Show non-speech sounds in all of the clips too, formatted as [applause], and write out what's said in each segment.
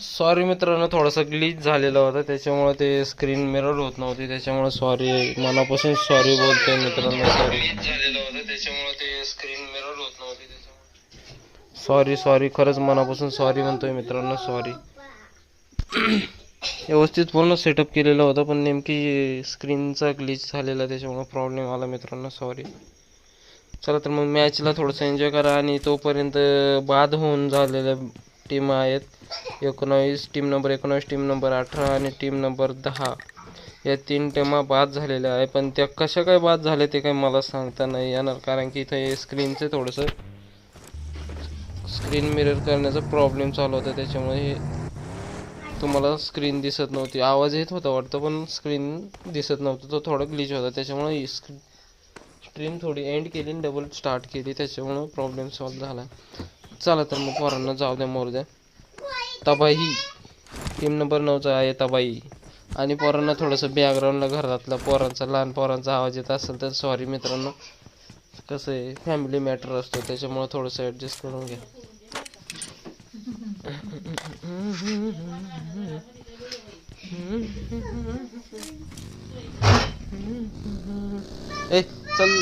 Sorry मित्रांनो थोडासा glitch झालेला होता त्याच्यामुळे ते स्क्रीन मिरर होत नव्हती त्याच्यामुळे सॉरी मनापासून सॉरी बोलतोय मित्रांनो सॉरी झालेला होता त्याच्यामुळे ते स्क्रीन मिरर होत नव्हती त्याच्यामुळे. सॉरी सॉरी खरंच मनापासून सॉरी म्हणतोय मित्रांनो सॉरी [clears throat] व्यवस्थित पूर्ण सेटअप केलेलं होतं पण नेमकी स्क्रीनचा ग्लिच झालेला त्याच्यामुळे प्रॉब्लेम आला मित्रांनो सॉरी चला तर मग मॅचला थोडंसं एन्जॉय करा आणि तोपर्यंत बाद होऊन झालेल्या टीम आहेत. एकोणावीस टीम नंबर एकोणावीस टीम नंबर अठरा आणि टीम नंबर दहा. या तीन टीमा बाद झालेल्या आहे पण त्या कशा काय बाद झाल्या ते काही मला सांगता नाही येणार. कारण की इथं स्क्रीनचं थोडंसं. स्क्रीन मिरर करण्याचा प्रॉब्लेम चालू होता. त्याच्यामुळे हे तुम्हाला स्क्रीन दिसत नव्हती. आवाज येत होता वाटतं पण स्क्रीन दिसत नव्हतं. तो थोडा ग्लिच होता. त्याच्यामुळे स्क्रीन थोडी एंड केली आणि डबल स्टार्ट केली. त्याच्यामुळं प्रॉब्लेम सॉल्व झाला. चला तर मग पोरांना जाऊ द्या मोर द्या तबाही टीम नंबर नऊचा आहे तबाई. आणि पोरांना थोडंसं बॅकग्राऊंडला घरातला पोरांचा लहान पोरांचा आवाज येत असेल तर सॉरी मित्रांनो. कसं आहे फॅमिली मॅटर असतो त्याच्यामुळं थोडंसं ॲडजस्ट करून घ्या. ए चल.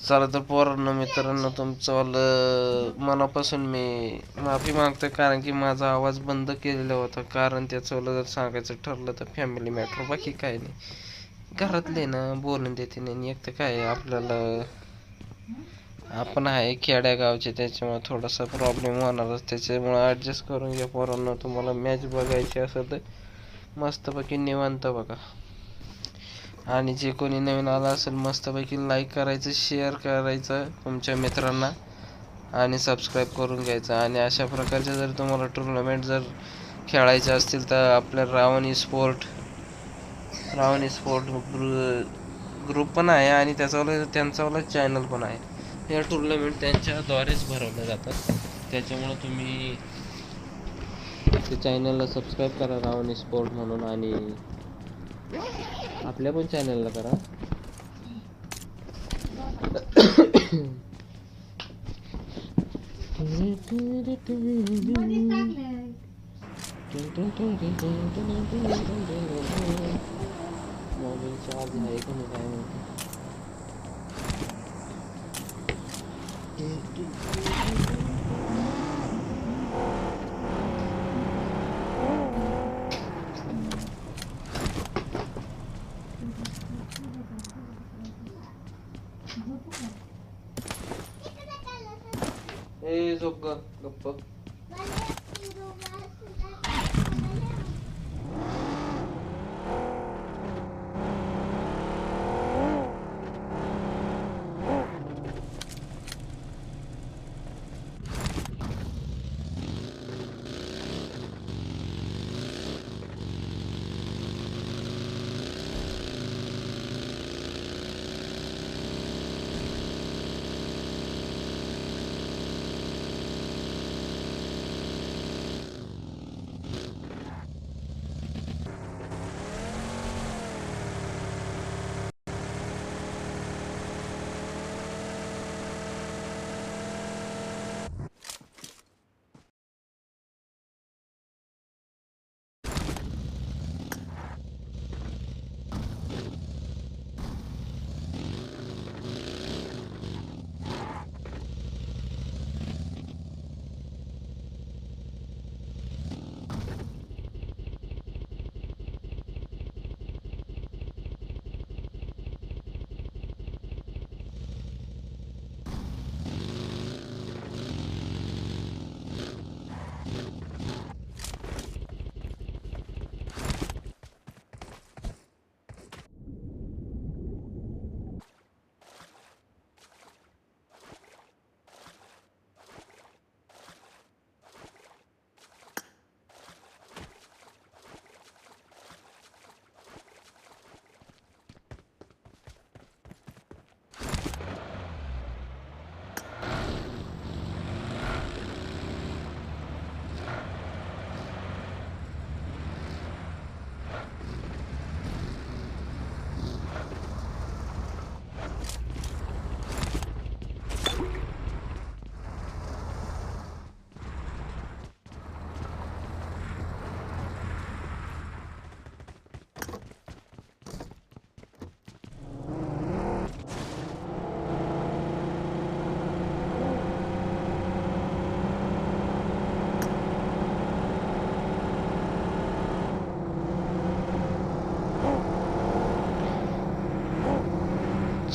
चला तर पोरांना मित्रांनो तुमचं मनापासून मी माफी मागतो कारण की माझा आवाज बंद केलेला होता. कारण त्याचं जर सांगायचं ठरलं तर फॅमिली मॅटर बाकी काय नाही. घरातले ना बोलून देते नाही आणि एक तर काय आपल्याला आपण आहे खेड्यागावचे त्याच्यामुळे थोडासा प्रॉब्लेम होणारच. त्याच्यामुळे ॲडजस्ट करून घ्या पोरांना तुम्हाला मॅच बघायची असेल तर मस्तपैकी निवांत बघा. आणि जे कोणी नवीन आलं असेल मस्तपैकी लाईक करायचं शेअर करायचं तुमच्या मित्रांना. आणि सबस्क्राईब करून घ्यायचं. आणि अशा प्रकारचे जर तुम्हाला टुर्नामेंट जर खेळायचे असतील तर आपल्या Ravan sport Ravan sport group पण आहे आणि त्याच्यावाला त्यांचावाला चॅनल पण आहे. या टुर्नामेंट त्यांच्याद्वारेच भरवल्या जातात. त्याच्यामुळं तुम्ही ते चॅनलला सबस्क्राईब करा रावण स्पोर्ट म्हणून आणि आपल्या पण चॅनलला करा. मोबाईल चार्ज आहे का मी काय माहिती 또?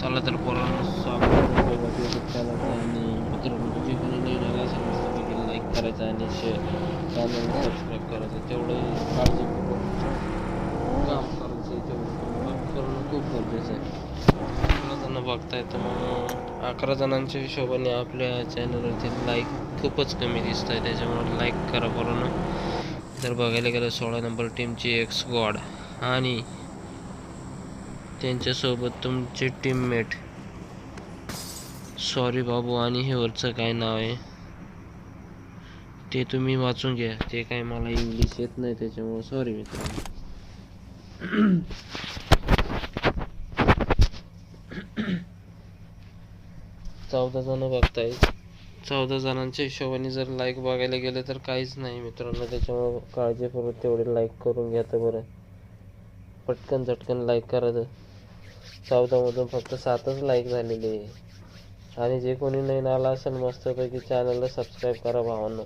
चला तर पोरांनो स्वागत आणि मित्रांनो जे कोणी नवीन असेल मस्तपैकी लाईक करायचं आणि शेअर चॅनल सबस्क्राईब करायचं तेवढं काळजीपूर्वक काम करायचं आहे तेवढं करणं खूप गरजेचं आहे अकरा जण बघताय तर मग अकरा जणांच्या हिशोबाने आपल्या चॅनलवरती लाईक खूपच कमी दिसत आहे त्याच्यामुळे लाईक करा पोरांनो जर बघायला गेलं सोळा नंबर टीमची एक्स गॉड आणि त्यांच्यासोबत तुमचे टीममेट सॉरी बाबू आणि हे वरचं काय नाव आहे? ते तुम्ही वाचून घ्या. ते काय मला इंग्लिश येत नाही त्याच्यामुळे. सॉरी मित्रांनो. चौदा जण बघताय. चौदा जणांच्या हिशोबाने जर लाईक बघायला गेलं तर काहीच नाही मित्रांनो. त्याच्यामुळे काळजीपूर्वक तेवढे लाईक करून घ्या तर बरं. पटकन झटकन लाईक करा तर. चौदामधून फक्त सातच लाईक झालेले आहे. आणि जे कोणी नाही आला असेल मस्तपैकी चॅनलला सबस्क्राईब करा भावांनो.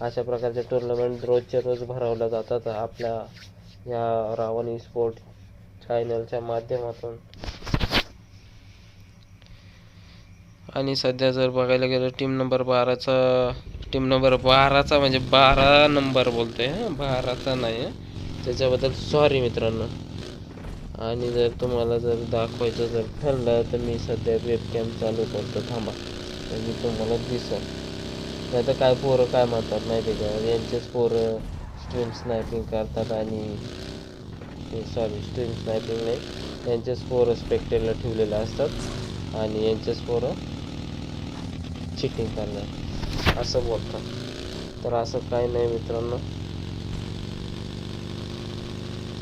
अशा प्रकारचे टुर्नामेंट रोजच्या रोज भरवल्या जातात आपल्या या रावण स्पोर्ट चॅनलच्या माध्यमातून. आणि सध्या जर बघायला गेलं टीम नंबर बाराचा टीम नंबर बाराचा म्हणजे बारा नंबर बोलतोय हं, बाराचा नाही त्याच्याबद्दल सॉरी मित्रांनो. आणि जर तुम्हाला जर दाखवायचं जर ठरलं तर मी सध्या वेबकॅम चालू करतो. थांबा. तर मी तुम्हाला दिसेल. नाही तर काय पोरं काय म्हणतात माहिती का? यांचेच पोरं स्ट्रीम स्नायपिंग करतात आणि सॉरी स्ट्रीम स्नायपिंग नाही. यांचेच पोरं स्पेक्टेला ठेवलेलं असतात आणि यांचेच पोरं चिटिंग करणार. असं बोलतात. तर असं काही नाही मित्रांनो.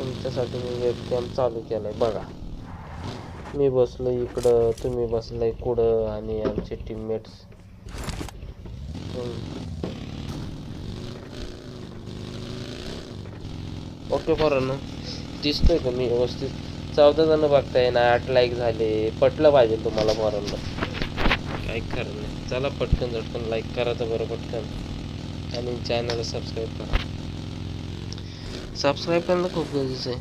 तुमच्यासाठी मी वेबकॅम चालू केलाय. बघा. मी बसलो इकडं तुम्ही बसलाय कुठं आणि आमचे टीममेट्स ओके पोरांनो दिसतोय का मी व्यवस्थित? चौदा जण बघताय ना आठ लाईक झाले. पटलं पाहिजे तुम्हाला पोरांनो. काय खरं नाही चला पटकन झटकन लाईक करा तर बरं पटकन. आणि चॅनलला सबस्क्राईब करा. सबस्क्राईब करणं खूप गरजेचं आहे.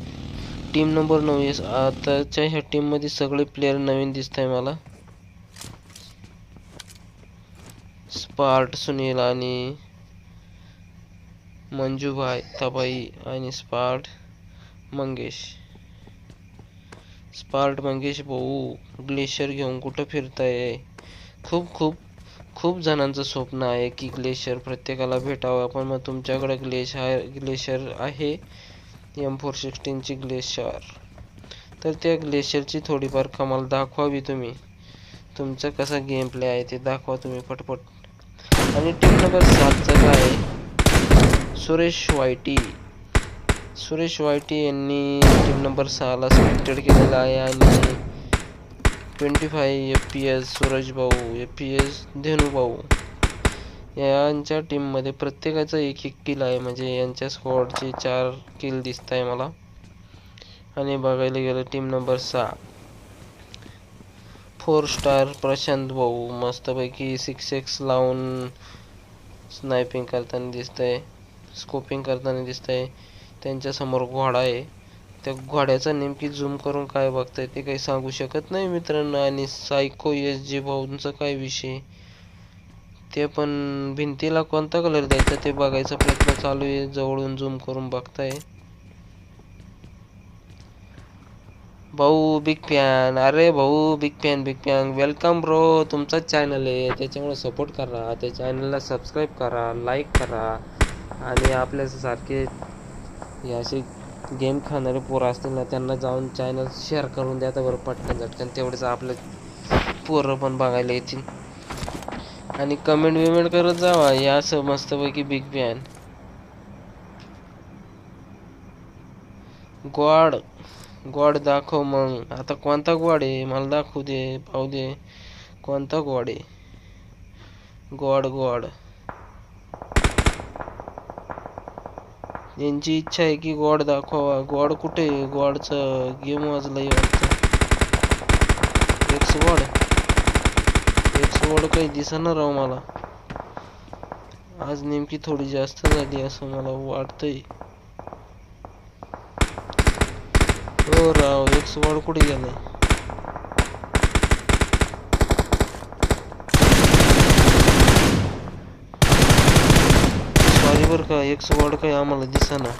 टीम नंबर नऊ येस आताच्या ह्या टीममध्ये सगळे प्लेयर नवीन दिसत आहे मला. स्पार्ट सुनील आणि मंजूभाई तबाई आणि स्पार्ट मंगेश. स्पार्ट मंगेश भाऊ ग्लेशियर घेऊन कुठं फिरताय? खूप खूप खूप जणांचं स्वप्न आहे की ग्लेशियर प्रत्येकाला भेटावं. पण मग तुमच्याकडे ग्लेशियर ग्लेशियर आहे? एम फोर सिक्स्टीनची ग्लेशियर. तर त्या ग्लेशियरची थोडीफार कमाल दाखवावी तुम्ही. तुमचा कसा गेम प्ले आहे ते दाखवा तुम्ही पटपट. आणि टीम नंबर सातचं काय आहे? सुरेश वायटी. सुरेश वायटी यांनी टीम नंबर सहाला सिलेक्टेड केलेला आहे आणि twenty five F P S Suraj भाऊ एफ पी एस धेनू भाऊ. यांच्या टीममध्ये प्रत्येकाचं एक एक किल आहे. म्हणजे यांच्या स्क्वॉडचे चार किल दिसत आहे मला. आणि बघायला गेलं टीम नंबर सहा. फोर स्टार प्रशांत भाऊ. मस्तपैकी सिक्स एक्स लावून स्नायपिंग करताना दिसतंय स्कोपिंग करताना दिसतंय. त्यांच्यासमोर घोडा आहे. त्या घोड्याचा नेमकी झूम करून काय बघताय ते काही सांगू शकत नाही मित्रांनो. आणि सायको एस जी भाऊंचा काय विषय? ते पण भिंतीला कोणता कलर द्यायचा ते बघायचा प्रयत्न चालू आहे. जवळून झूम करून बघताय. भाऊ बिग फॅन अरे भाऊ big fan big fan welcome bro तुमचाच चॅनल आहे. त्याच्यामुळे सपोर्ट करा. त्या चॅनलला सबस्क्राईब करा. लाईक करा. आणि आपल्यासारखे हे असे गेम खाणारे पोरं असतील ना त्यांना जाऊन चॅनल शेअर करून द्या तर बरं पटकन झटकन. तेवढेच आपलं पोरं पण बघायला येतील. आणि कमेंट विमेंट करत जावा. या असं मस्तपैकी बिग बॅन गॉड गॉड दाखव मग. आता कोणता गॉड आहे? मला दाखवू दे पाहू दे. कोणता गॉड आहे? God god. यांची इच्छा आहे की गॉड दाखवा गॉड कुठे आहे? गॉडचं गेम वाजलंय वाटतं. एक्स गॉड एक्स गॉड काही दिसणार राव मला. आज नेमकी थोडी जास्त झाली असं मला वाटतंय. हो राव एक्स गॉड कुठे गेलाय सॉरी बरं का एक वॉर्ड काही आम्हाला दिसेना.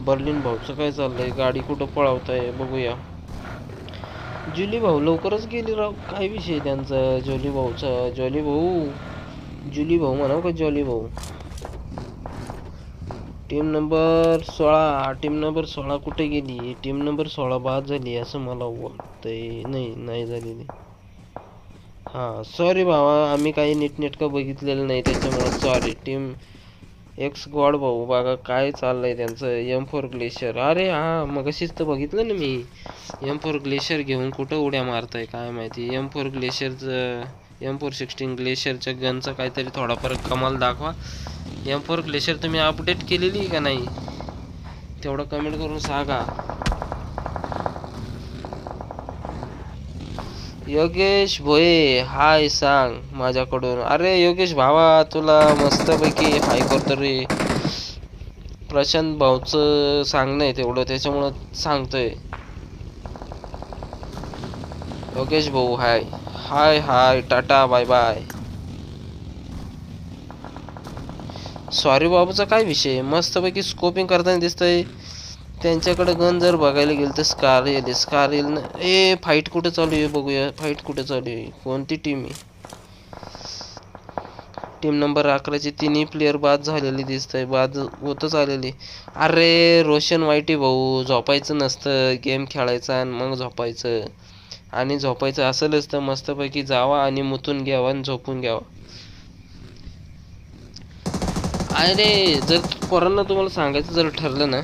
बर्लिन भाऊचं काय चाललंय गाडी कुठं पळवताय बघूया. जुली भाऊ लवकरच गेली राव. काय विषय त्यांचा जोली भाऊचा? जॉली भाऊ? जुली भाऊ म्हणाव का जॉली भाऊ? टीम नंबर सोळा. टीम नंबर सोळा कुठे गेली? टीम नंबर सोळा बाद झाली असं मला वाटतंय. नाही नाही झालेली. हां सॉरी भावा आम्ही काही नीटनेटकं बघितलेलं नाही त्याच्यामुळे सॉरी टीम एक्स गॉड भाऊ बघा काय चाललंय त्यांचं. एम फोर ग्लेशियर अरे हा मगाशीच तर बघितलं ना मी. एम फोर ग्लेशियर घेऊन कुठं उड्या मारताय काय माहिती. एम फोर ग्लेशियरचं एम फोर सिक्स्टीन ग्लेशियरच्या गनचा काहीतरी थोडाफार कमाल दाखवा. एम फोर ग्लेशियर तुम्ही अपडेट केलेली का नाही? तेवढं कमेंट करून सांगा. योगेश भोये हाय सांग माझ्याकडून. अरे योगेश भावा तुला मस्तपैकी हाय करतो रे. प्रशांत भाऊचं सांगणं आहे तेवढं त्याच्यामुळं सांगतोय. योगेश भाऊ hi. Hi hi tata bye bye. Sorry बाबूचा काय विषय? मस्तपैकी स्कोपिंग करताना दिसतंय. त्यांच्याकडे गन जर बघायला गेलं तर स्कार येईल स्कार येईल ना. ए फाईट कुठे चालू आहे बघूया. फाईट कुठे चालू आहे? कोणती टीम आहे? टीम नंबर अकराचे तिन्ही प्लेअर बाद झालेले दिसत आहे बाद होतच आलेली. अरे रोशन वाईटी भाऊ झोपायचं नसतं. गेम खेळायचा आणि मग झोपायचं. आणि झोपायचं असेलच तर मस्तपैकी जावा आणि मुतून घ्यावा आणि झोपून घ्यावा. अरे जर पोरांना तुम्हाला सांगायचं जर ठरलं ना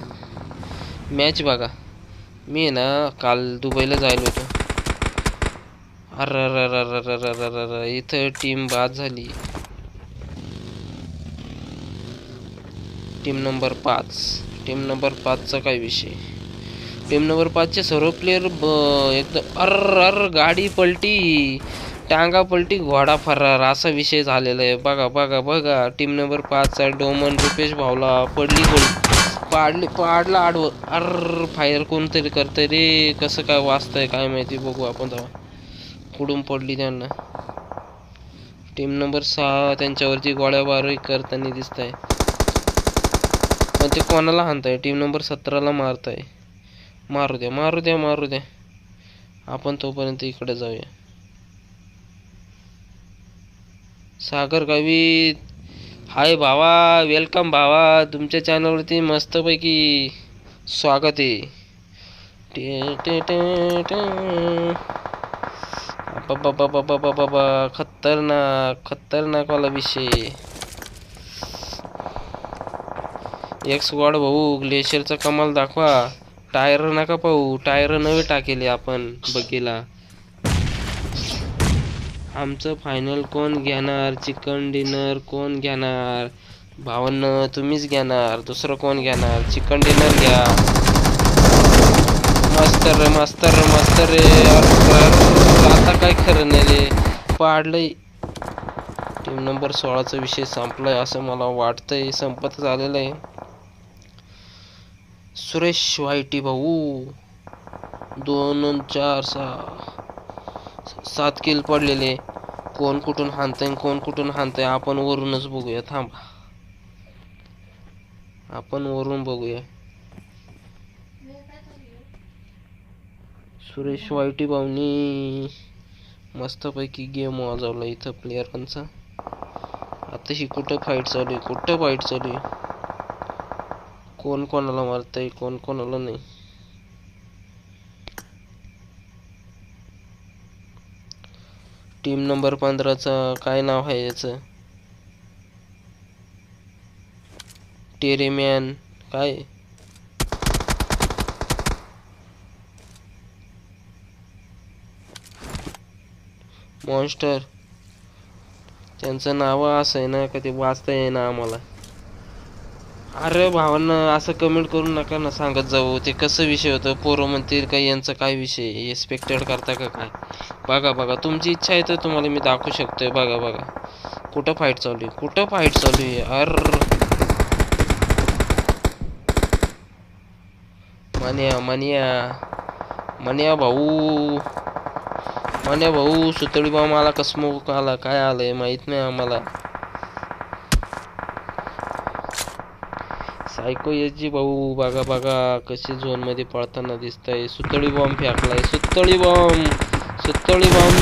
मॅच बघा. मी ना काल दुबईला जायला होतो. अर इथं टीम बाद झाली टीम नंबर पाच टीम नंबर पाचचा काय विषय टीम नंबर पाचचे सर्व प्लेयर एकदम अर अर गाडी पलटी टांगा पलटी घोडा फरार असा विषय झालेला आहे बघा बघा बघा टीम नंबर पाचचा डोमन रुपेश भावला पडली गोल पाडली पाडला आडवं. अर फायर कोणतरी करतंय रे कसं काय वाचतंय काय माहिती बघू आपण तेव्हा. कुडून पडली त्यांना. टीम नंबर सहा त्यांच्यावरती गोळ्याबारही करताना दिसत आहे पण ते कोणाला हाणताय? Team number सतराला मारताय. मारू द्या मारू द्या मारू द्या. आपण तोपर्यंत इकडे जाऊया. सागर गावी हाय भावा वेलकम भावा. तुमच्या चॅनलवरती मस्तपैकी स्वागत आहे. टे टे टे टे. बाबा खतरनाक खतरनाकवाला विषय. एक स्क्वॉड भाऊ ग्लेशियरचा कमाल दाखवा. टायर नका पाहू. टायर नवे टाकेले आपण बघेला. आमचं फायनल कोण घेणार? चिकन डिनर कोण घेणार? भावांना तुम्हीच घेणार. दुसरं कोण घेणार? चिकन डिनर घ्या. मस्त रे मस्त रे मस्त रे. आता काय खरं नाही रे. पाडलंय. टीम नंबर सोळाचा विषय संपलाय असं मला वाटतंय. संपत झालेलं आहे. सुरेश वाईटी भाऊ. दोन चार सहा. सात किल पडलेले. कोण कुठून हाणतंय कोण कुठून हाणतंय आपण वरूनच बघूया. थांबा. आपण वरून बघूया. सुरेश वाईटी भाऊनी मस्तपैकी गेम वाजवला इथं प्लेयरांचा आता ही कुठं फाईट चालू आहे? कुठं फाईट चालू आहे? कोण कोणाला मारतंय? कोण कोणाला नाही? टीम नंबर पंधराचं काय नाव आहे याचं? टेरेमॅन काय? मॉन्स्टर त्यांचं नाव असं आहे ना का ते वाचता येईना आम्हाला. अरे भावांना असं कमेंट करू नका ना सांगत जाऊ. ते कसं विषय होतं? पोरं म्हणतील का यांचा काय विषय एक्सपेक्टेड करता का काय? बघा बघा. तुमची इच्छा आहे तर तुम्हाला मी दाखवू शकतोय. बघा बघा. कुठं फाईट चालू आहे? कुठं फाईट चालू आहे? अर. मान्या मन्या. मन्या भाऊ. मान्या भाऊ सुतळी बॉम्ब आला कसमोक आला? काय आलंय? माहीत नाही आम्हाला. सायको जी भाऊ बघा बघा कशी झोनमध्ये पळताना दिसतंय. सुतळी बॉम्ब फेकलाय सुतळी बॉम्ब सुतळी बॉम्ब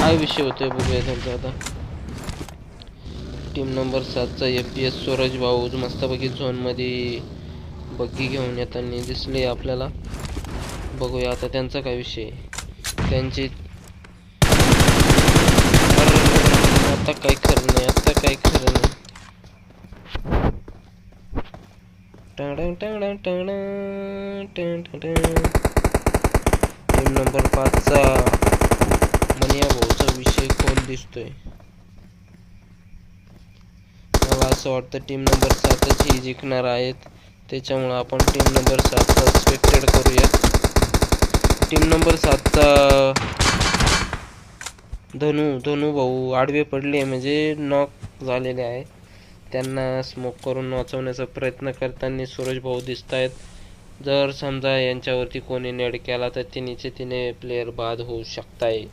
काय विषय होतोय बघूया त्यांचा आता. टीम नंबर सातचा एफ पी एस सूरज भाऊ मस्तपैकी झोनमध्ये बग्गी घेऊन येताना दिसले आपल्याला. बघूया आता त्यांचा काय विषय त्यांची आता काही खरं नाही आता काही खरं नाही टंगडं टंगडं टंगडं टं टं टं. टीम नंबर पाचचा मनिया भाऊचा विषय कोण दिसतोय? मला असं वाटतं टीम नंबर सातच ही जिंकणार आहेत. त्याच्यामुळं आपण टीम नंबर सातचा एक्सपेक्टेड करूया टीम नंबर सातचा धनु धनू भाऊ आडवे पडले म्हणजे नॉक झालेले आहे. त्यांना स्मोक करून वाचवण्याचा प्रयत्न करताना सूरज भाऊ दिसत आहेत जर समजा यांच्यावरती कोणी नेड केला तर तिन्हीचे तिने प्लेअर बाद होऊ शकताय.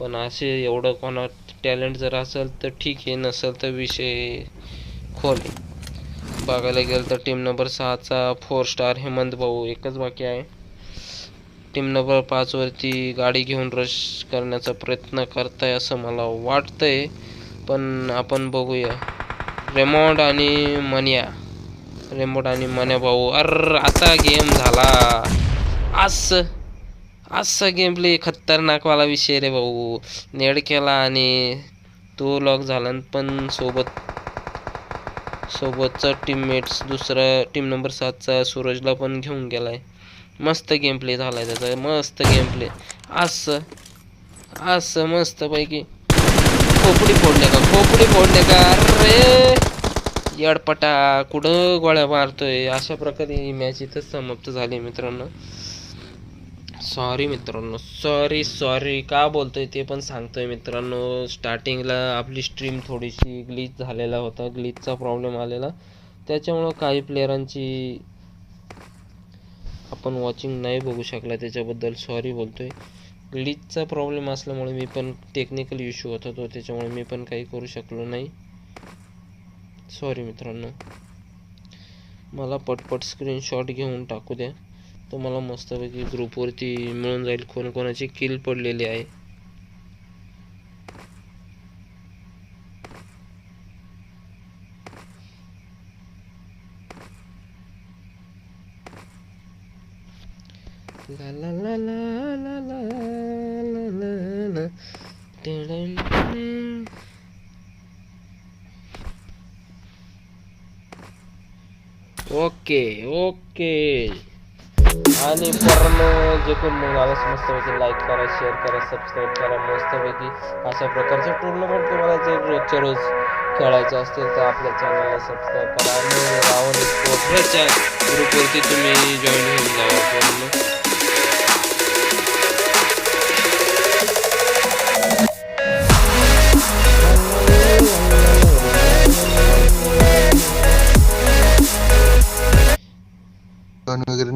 पण असे एवढं कोणा टॅलेंट जर असेल तर ठीक आहे नसेल तर विषय खोल बघायला गेलं तर टीम नंबर सहाचा फोर स्टार हेमंत भाऊ एकच बाकी आहे. टीम नंबर पाचवरती गाडी घेऊन रश करण्याचा प्रयत्न करताय असं मला वाटतंय. पण आपण बघूया. रेमॉन्ड आणि मनिया. रेमोट आणि मन्या भाऊ. अर आता गेम झाला. असं असं गेम प्ले खतरनाकवाला विषय रे भाऊ. नेड केला आणि तो लॉक झाला पण सोबत सोबतचा टीममेट्स दुसरा टीम नंबर सातचा सूरजला पण घेऊन गेलाय. मस्त गेम प्ले झालाय त्याचा. मस्त गेम प्ले असं असं मस्त पैकी खोपडी फोडले का? खोपडी फोडले का? अरे! यडपटा कुठं गोळ्या मारतोय? अशा प्रकारे ही मॅच इथंच समाप्त झाली मित्रांनो. सॉरी मित्रांनो सॉरी सॉरी का बोलतोय ते पण सांगतोय मित्रांनो. स्टार्टिंगला आपली स्ट्रीम थोडीशी ग्लिच झालेला होता. ग्लिचचा प्रॉब्लेम आलेला. त्याच्यामुळं काही प्लेयरांची आपण वॉचिंग नाही बघू शकला. त्याच्याबद्दल सॉरी बोलतोय. ग्लिचचा प्रॉब्लेम असल्यामुळे मी पण टेक्निकल इश्यू होत होतो त्याच्यामुळे मी पण काही करू शकलो नाही. सॉरी मित्रांनो. मला पटपट स्क्रीनशॉट घेऊन टाकू द्या. तुम्हाला मस्तपैकी ग्रुपवरती मिळून जाईल कोणकोणाची किल पडलेली आहे. ओके ओके आणि पूर्ण जे कोण मग आलास मस्तपैकी लाईक करा शेअर करा सबस्क्राईब करा मस्तपैकी अशा प्रकारचे टुर्नामेंट तुम्हाला जर रोजच्या रोज खेळायचे असतील तर आपल्या चॅनलला सबस्क्राईब करा आणि रावण ग्रुपवरती तुम्ही जॉईन होऊन जावा पूर्ण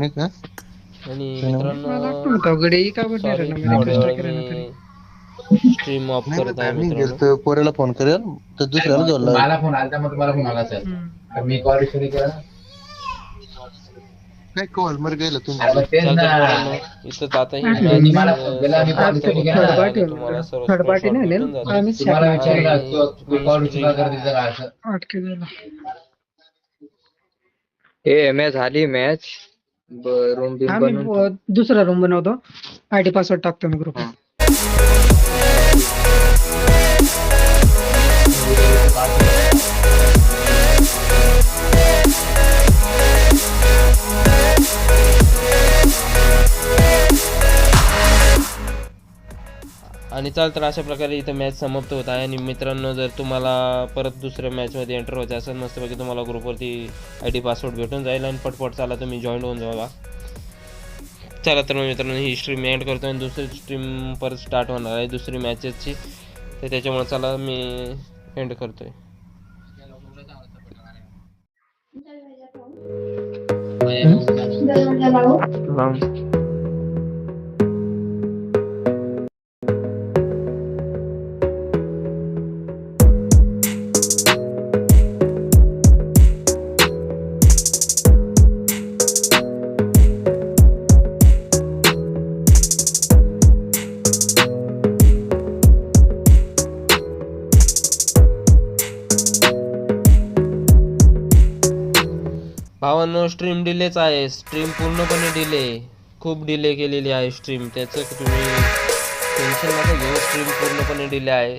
करणे का आणि मित्रांनो गडे का बडे स्ट्रीम ऑफ़ करत आहे मित्रांनो. पोरेला फ़ोन करेल तर दुसऱ्याला जोडला. मला फ़ोन आला मग तुम्हाला फ़ोन आला सर मी कॉल रिसीव्ह केला काय कॉल मर गेला इथं थर्ड पार्टी नाही आम्ही कॉल कर अटके ए झाली मॅच रूम बिम आम्ही बनवून अ, दुसरा रूम बनवतो. आयडी पासवर्ड टाकतो मी ग्रुप आणि चाल तर अशा प्रकारे इथं मॅच समाप्त होत आहे. आणि मित्रांनो जर तुम्हाला परत दुसऱ्या मॅचमध्ये एंटर व्हायचं असेल मस्तपैकी तुम्हाला ग्रुपवरती आय डी पासवर्ड भेटून जाईल आणि पटपट चाला तुम्ही जॉईन होऊन जावा. चला तर मग मित्रांनो ही स्ट्रीम एंड करतो आणि दुसरी स्ट्रीम परत स्टार्ट होणार आहे दुसरी मॅचेसची तर त्याच्यामुळे चला मी एंड करतोय. भावांनो डिलेच आहे. स्ट्रीम पूर्णपणे डिले खूप डिले केलेली आहे स्ट्रीम त्याचं तुम्ही टेन्शन नका घेऊ. स्ट्रीम पूर्णपणे डिले आहे.